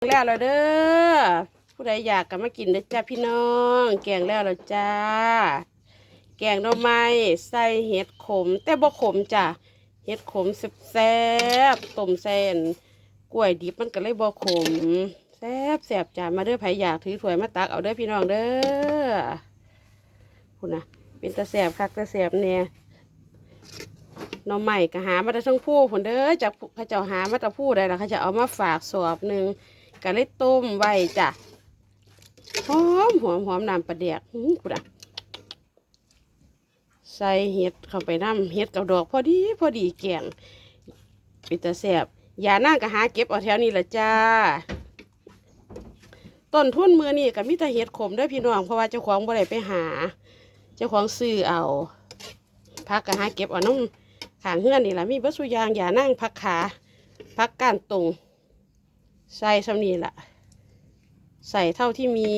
แล้วเราเด้อผู้ใดอยากก็มากินเด้อจ้าพี่น้อง แกงแล้วเราจ้า แกงหน่อไม้ใส่เห็ดขม แต่บ่ขมจ้ะเห็ดขมแซ่บต้มแซนกล้วยดิบมันก็เลยบ่ขมแซ่บแซ่บจ้ามาเด้อไผอยากถือถ้วยมาตักเอาเด้อพี่น้องเด้อคุณนะเป็นตาแซ่บคักตาแซ่บเนี่ยหน่อไม้ก็หามาแต่ทั้งผู้ผนเด้อจากเขาเจ้าหามาแต่ผู้ใดล่ะเขาจะเอามาฝากสอบหนึ่ง ก็เลยต้มไว้จ้ะหอมหอมหอมน้ำปลาเดียกอื้อคุณอะใส่เห็ดเข้าไปน้ำเห็ดกับดอกพอดีพอดีแกงเป็นตาแสบอย่านั่งก็หาเก็บเอาแถวนี้ละจ้าต้นทุนมือนี่ก็มีแต่เห็ดขมด้วยพี่น้องเพราะว่าเจ้าของบ่ได้ไปหา เจ้าของซื้อเอาพักก็หาเก็บเอาน้ำขางเฮือนนี่แหละมีเบดสุยางอย่านั่งพักขาพักก้านตรง ใส่สำนีละใส่เท่าที่มี